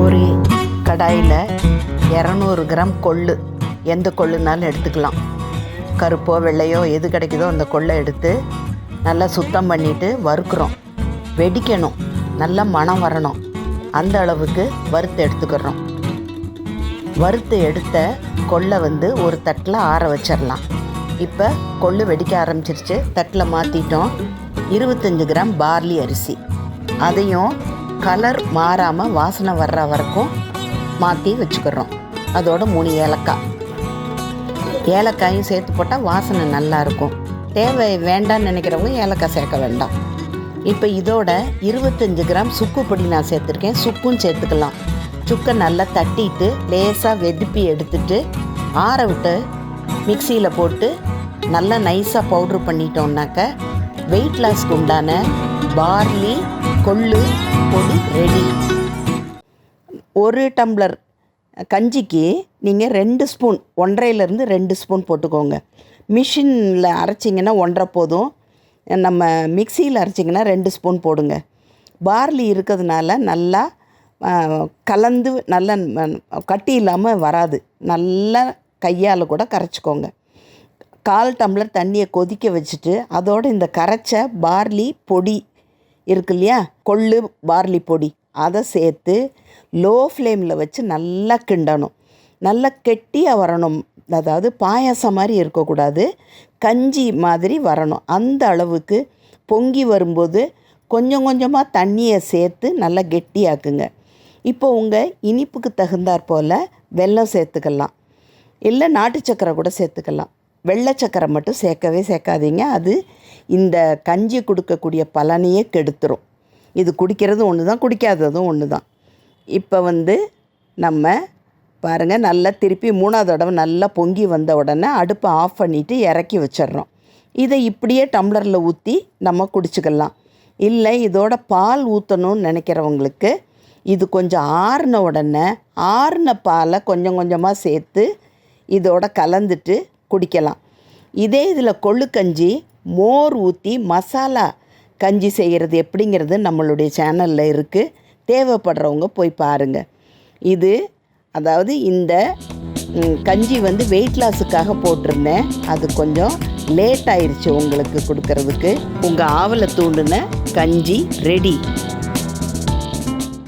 ஒரு கடாயில் இரநூறு கிராம் கொள்ளு. எந்த கொள்ளுனாலும் எடுத்துக்கலாம். கருப்போ வெள்ளையோ எது கிடைக்குதோ அந்த கொள்ளை எடுத்து நல்லா சுத்தம் பண்ணிவிட்டு வறுக்கிறோம். வெடிக்கணும். நல்லா மணம் வரணும். அந்த அளவுக்கு வறுத்து எடுத்துக்கிறோம். வறுத்து எடுத்த கொள்ளை வந்து ஒரு தட்டில் ஆற வச்சிடலாம் இப்போ கொள்ளு வெடிக்க ஆரம்பிச்சிருச்சு. தட்டில் மாற்றிட்டோம் இருபத்தஞ்சி கிராம் பார்லி அரிசி. அதையும் கலர் மாறாமல் வாசனை வர்ற வரைக்கும் மாற்றி வச்சுக்கிறோம். அதோட மூணு ஏலக்காய். ஏலக்காயும் சேர்த்து போட்டால் வாசனை நல்லா இருக்கும். தேவை வேண்டாம்னு நினைக்கிறவங்க ஏலக்காய் சேர்க்க வேண்டாம். இப்போ இதோட இருபத்தஞ்சி கிராம் சுக்கு பொடி நான் சேர்த்துருக்கேன். சுக்கும் சேர்த்துக்கலாம். சுக்கை நல்லா தட்டிட்டு லேசாக வெதுப்பி எடுத்துட்டு ஆற விட்டு மிக்சியில் போட்டு நல்லா நைஸாக பவுட்ரு பண்ணிட்டோம்னாக்க வெயிட் லாஸ்க்கு உண்டான பார்லி கொள்ளு பொடி ரெடி. ஒரு டம்ளர் கஞ்சிக்கு நீங்கள் ரெண்டு ஸ்பூன் ஒன்றரைலேருந்து ரெண்டு ஸ்பூன் போட்டுக்கோங்க. மிஷினில் அரைச்சிங்கன்னா ஒன்றரை போதும். நம்ம மிக்சியில் அரைச்சிங்கன்னா ரெண்டு ஸ்பூன் போடுங்க. பார்லி இருக்கிறதுனால நல்லா கலந்து நல்லா கட்டி இல்லாமல் வராது. நல்லா கையால் கூட கரைச்சிக்கோங்க. கால் டம்ளர் தண்ணியை கொதிக்க வச்சுட்டு அதோடு இந்த கரைச்ச பார்லி பொடி இருக்கு இல்லையா கொள்ளு பார்லி பொடி. அதை சேர்த்து லோ ஃப்ளேமில் வச்சு நல்லா கிண்டணும். நல்லா கெட்டியாக வரணும். அதாவது பாயாசம் மாதிரி இருக்கக்கூடாது. கஞ்சி மாதிரி வரணும். அந்த அளவுக்கு பொங்கி வரும்போது கொஞ்சம் கொஞ்சமாக தண்ணியை சேர்த்து நல்லா கெட்டியாக்குங்க. இப்போ உங்கள் இனிப்புக்கு தகுந்தாற் போல் வெல்லம் சேர்த்துக்கலாம். இல்லை நாட்டு சக்கரை கூட சேர்த்துக்கலாம். வெள்ளை சக்கரை மட்டும் சேர்க்கவே சேர்க்காதீங்க. அது இந்த கஞ்சி கொடுக்கக்கூடிய பலனையே கெடுத்துரும். இது குடிக்கிறதும் ஒன்று தான் குடிக்காததும் ஒன்று தான் இப்போ வந்து நம்ம பாருங்கள் நல்லா திருப்பி மூணாவது தடவை நல்லா பொங்கி வந்த உடனே அடுப்பை ஆஃப் பண்ணிவிட்டு இறக்கி வச்சிடுறோம். இதை இப்படியே டம்ளரில் ஊற்றி நம்ம குடிச்சுக்கலாம். இல்லை இதோட பால் ஊற்றணும்னு நினைக்கிறவங்களுக்கு இது கொஞ்சம் ஆறின உடனே ஆறின பாலை கொஞ்சம் கொஞ்சமாக சேர்த்து இதோட கலந்துட்டு குடிக்கலாம். இதே இதில் கொள்ளுக்கஞ்சி மோர் ஊற்றி மசாலா கஞ்சி செய்கிறது எப்படிங்கிறது நம்மளுடைய சேனலில் இருக்குது தேவைப்படுறவங்க போய் பாருங்கள் இது அதாவது இந்த கஞ்சி வந்து வெயிட் லாஸுக்காக போட்டிருந்தேன். அது கொஞ்சம் லேட் ஆயிடுச்சு உங்களுக்கு கொடுக்கறதுக்கு. உங்கள் ஆவலை தூண்டுன கஞ்சி ரெடி